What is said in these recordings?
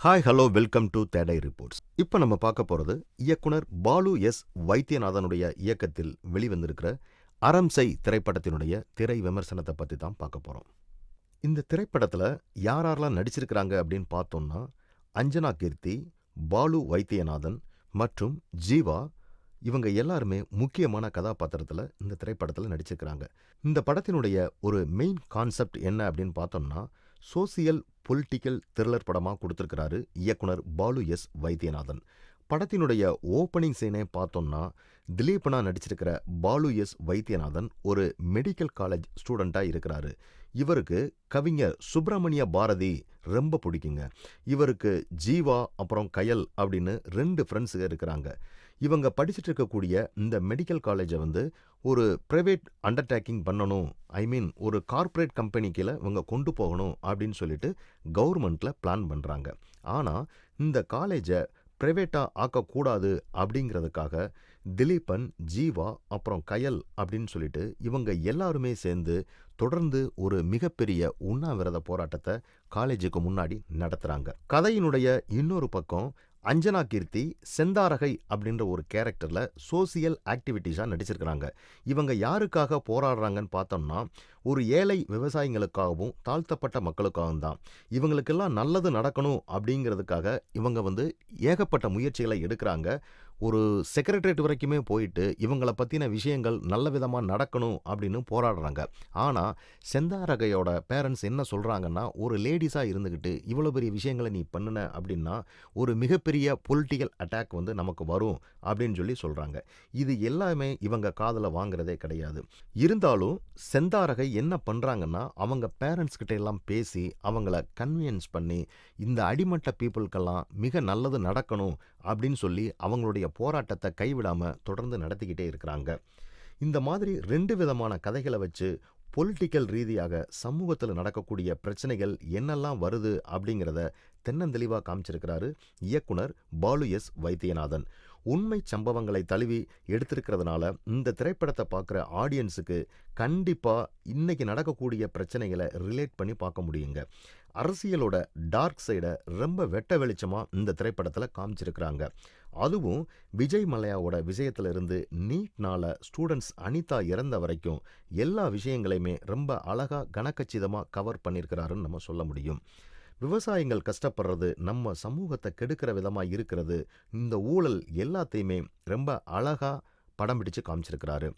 Hi hello welcome to தேடை reports இப்போ நம்ம பார்க்க போகிறது இயக்குனர் பாலு எஸ் வைத்தியநாதனுடைய இயக்கத்தில் வெளிவந்திருக்கிற அரம்சை திரைப்படத்தினுடைய திரை விமர்சனத்தை பற்றி தான் பார்க்க போகிறோம் இந்த திரைப்படத்தில் யார் யாரெல்லாம் நடிச்சிருக்கிறாங்க அப்படின்னு பார்த்தோம்னா அஞ்சனா கீர்த்தி பாலு வைத்தியநாதன் மற்றும் ஜீவா இவங்க எல்லாருமே முக்கியமான கதாபாத்திரத்தில் இந்த திரைப்படத்தில் நடிச்சிருக்கிறாங்க. இந்த படத்தினுடைய ஒரு மெயின் கான்செப்ட் என்ன அப்படின்னு பார்த்தோம்னா சோசியல் பொலிட்டிக்கல் த்ரில்லர் படமாக கொடுத்துருக்கிறாரு இயக்குனர் பாலு எஸ் வைத்தியநாதன். படத்தினுடைய ஓப்பனிங் சீனே பார்த்தோம்னா திலீபனா நடிச்சிருக்கிற பாலு எஸ் வைத்தியநாதன் ஒரு மெடிக்கல் காலேஜ் ஸ்டூடெண்ட்டாக இருக்கிறாரு. இவருக்கு கவிஞர் சுப்பிரமணிய பாரதி ரொம்ப பிடிக்குங்க. இவருக்கு ஜீவா அப்புறம் கயல் அப்படின்னு ரெண்டு ஃப்ரெண்ட்ஸுங்க இருக்கிறாங்க. இவங்க படிச்சுட்டு இருக்கக்கூடிய இந்த மெடிக்கல் காலேஜை வந்து ஒரு ப்ரைவேட் அண்டர்டேக்கிங் பண்ணணும். ஐ மீன் ஒரு கார்ப்பரேட் கம்பெனிக்கில் இவங்க கொண்டு போகணும் அப்படின்னு சொல்லிட்டு கவர்மெண்ட்டில் பிளான் பண்ணுறாங்க ஆனால் இந்த காலேஜை ப்ரைவேட்டாக ஆக்கக்கூடாது அப்படிங்கிறதுக்காக திலீபன் ஜீவா அப்புறம் கயல் அப்படின்னு சொல்லிட்டு இவங்க எல்லாருமே சேர்ந்து தொடர்ந்து ஒரு மிகப்பெரிய உண்ணாவிரத போராட்டத்தை காலேஜுக்கு முன்னாடி நடத்துகிறாங்க கதையினுடைய இன்னொரு பக்கம் அஞ்சனா கீர்த்தி செந்தாரகை அப்படின்ற ஒரு கேரக்டரில் சோசியல் ஆக்டிவிட்டிஸாக நடிச்சிருக்கிறாங்க. இவங்க யாருக்காக போராடுறாங்கன்னு பார்த்தோம்னா ஒரு ஏழை விவசாயிகளுக்காகவும் தாழ்த்தப்பட்ட மக்களுக்காகவும் தான். இவங்களுக்கெல்லாம் நல்லது நடக்கணும் அப்படிங்கிறதுக்காக இவங்க வந்து ஏகப்பட்ட முயற்சிகளை எடுக்கிறாங்க. ஒரு செக்ரட்டரியேட் வரைக்குமே போயிட்டு இவங்களை பற்றின விஷயங்கள் நல்ல விதமாக நடக்கணும் அப்படின்னு போராடுறாங்க. ஆனால் செந்தாரகையோட பேரண்ட்ஸ் என்ன சொல்கிறாங்கன்னா ஒரு லேடிஸாக இருந்துக்கிட்டு இவ்வளோ பெரிய விஷயங்களை நீ பண்ணின அப்படின்னா ஒரு மிகப்பெரிய பொலிட்டிக்கல் அட்டாக் வந்து நமக்கு வரும் அப்படின்னு சொல்லி சொல்கிறாங்க இது எல்லாமே இவங்க காதில் வாங்குறதே கிடையாது. இருந்தாலும் செந்தாரகை என்ன பண்ணுறாங்கன்னா அவங்க பேரண்ட்ஸ் கிட்ட எல்லாம் பேசி அவங்கள கன்வியன்ஸ் பண்ணி இந்த அடிமட்ட பீப்புளுக்கெல்லாம் மிக நல்லது நடக்கணும் அப்படின்னு சொல்லி அவங்களுடைய போராட்டத்தை கைவிடாமல் தொடர்ந்து நடத்திக்கிட்டே இருக்கிறாங்க. இந்த மாதிரி ரெண்டு விதமான கதைகளை வச்சு பொலிட்டிக்கல் ரீதியாக சமூகத்தில் நடக்கக்கூடிய பிரச்சனைகள் என்னெல்லாம் வருது அப்படிங்கிறத தென்னந்தெளிவாக காமிச்சிருக்கிறாரு இயக்குனர் பாலு எஸ் வைத்தியநாதன். உண்மை சம்பவங்களை தழுவி எடுத்திருக்கிறதுனால இந்த திரைப்படத்தை பார்க்குற ஆடியன்ஸுக்கு கண்டிப்பாக இன்றைக்கி நடக்கக்கூடிய பிரச்சனைகளை ரிலேட் பண்ணி பார்க்க முடியுங்க. அரசியலோட டார்க் சைடை ரொம்ப வெட்ட வெளிச்சமாக இந்த திரைப்படத்தில் காமிச்சிருக்கிறாங்க. அதுவும் விஜய் மலையாவோட விஷயத்திலிருந்து நீட்னால் ஸ்டூடெண்ட்ஸ் அனிதா இறந்த வரைக்கும் எல்லா விஷயங்களையுமே ரொம்ப அழகாக கனக்கச்சிதமாக கவர் பண்ணியிருக்கிறாருன்னு நம்ம சொல்ல முடியும். விவசாயிகள் கஷ்டப்படுறது நம்ம சமூகத்தை கெடுக்கிற விதமாக இருக்கிறது இந்த ஊழல் எல்லாத்தையுமே ரொம்ப அழகாக படம் பிடிச்சு காமிச்சிருக்கிறாரு.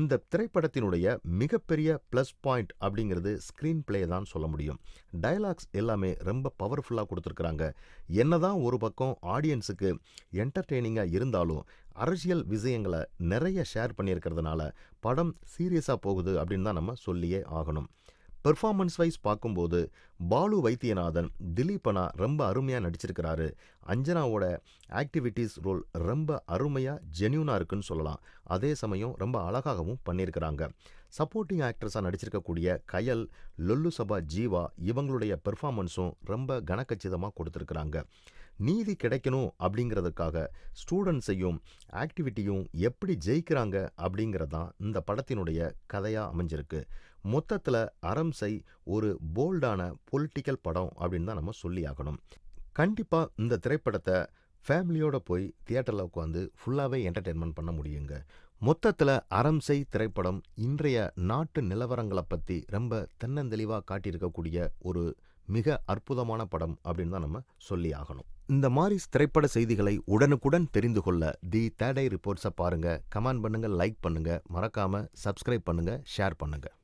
இந்த திரைப்படத்தினுடைய மிகப்பெரிய ப்ளஸ் பாயிண்ட் அப்படிங்கிறது ஸ்க்ரீன் பிளே தான் சொல்ல முடியும். டயலாக்ஸ் எல்லாமே ரொம்ப பவர்ஃபுல்லாக கொடுத்துருக்குறாங்க. என்னதான் ஒரு பக்கம் ஆடியன்ஸுக்கு என்டர்டெய்னிங்காக இருந்தாலும் அரசியல் விஷயங்களை நிறைய ஷேர் பண்ணியிருக்கிறதுனால படம் சீரியஸாக போகுது அப்படின்னு தான் நம்ம சொல்லியே ஆகணும். பெர்ஃபார்மன்ஸ் வைஸ் பார்க்கும்போது பாலு வைத்தியநாதன் திலீபனா ரொம்ப அருமையாக நடிச்சிருக்கிறாரு. அஞ்சனாவோட ஆக்டிவிட்டீஸ் ரோல் ரொம்ப அருமையாக ஜென்யூனாக இருக்குன்னு சொல்லலாம். அதே சமயம் ரொம்ப அழகாகவும் பண்ணியிருக்கிறாங்க சப்போர்ட்டிங் ஆக்ட்ரஸாக நடிச்சிருக்கக்கூடிய கயல் லொல்லு சபா ஜீவா இவங்களுடைய பெர்ஃபார்மன்ஸும் ரொம்ப கனக்கச்சிதமாக கொடுத்துருக்குறாங்க. நீதி கிடைக்கணும் அப்படிங்கிறதுக்காக ஸ்டூடெண்ட்ஸையும் ஆக்டிவிட்டியும் எப்படி ஜெயிக்கிறாங்க அப்படிங்கிறதான் இந்த படத்தினுடைய கதையாக அமைஞ்சிருக்கு. மொத்தத்தில் அரம்சை ஒரு போல்டான பொலிட்டிக்கல் படம் அப்படின்னு தான் நம்ம சொல்லி ஆகணும். கண்டிப்பாக இந்த திரைப்படத்தை ஃபேமிலியோடு போய் தியேட்டரில் உட்காந்து ஃபுல்லாகவே என்டர்டெயின்மெண்ட் பண்ண முடியுங்க. மொத்தத்தில் அரம்சை திரைப்படம் இன்றைய நாட்டு நிலவரங்களை பற்றி ரொம்ப தென்னந்தெளிவாக காட்டியிருக்கக்கூடிய ஒரு மிக அற்புதமான படம் அப்படின்னு தான் நம்ம சொல்லி ஆகணும். இந்த மாதிரி திரைப்பட செய்திகளை உடனுக்குடன் தெரிந்து கொள்ள தி தேர்டை ரிப்போர்ட்ஸை பாருங்கள் கமெண்ட் பண்ணுங்கள் லைக் பண்ணுங்கள் மறக்காமல் சப்ஸ்கிரைப் பண்ணுங்கள் ஷேர் பண்ணுங்கள்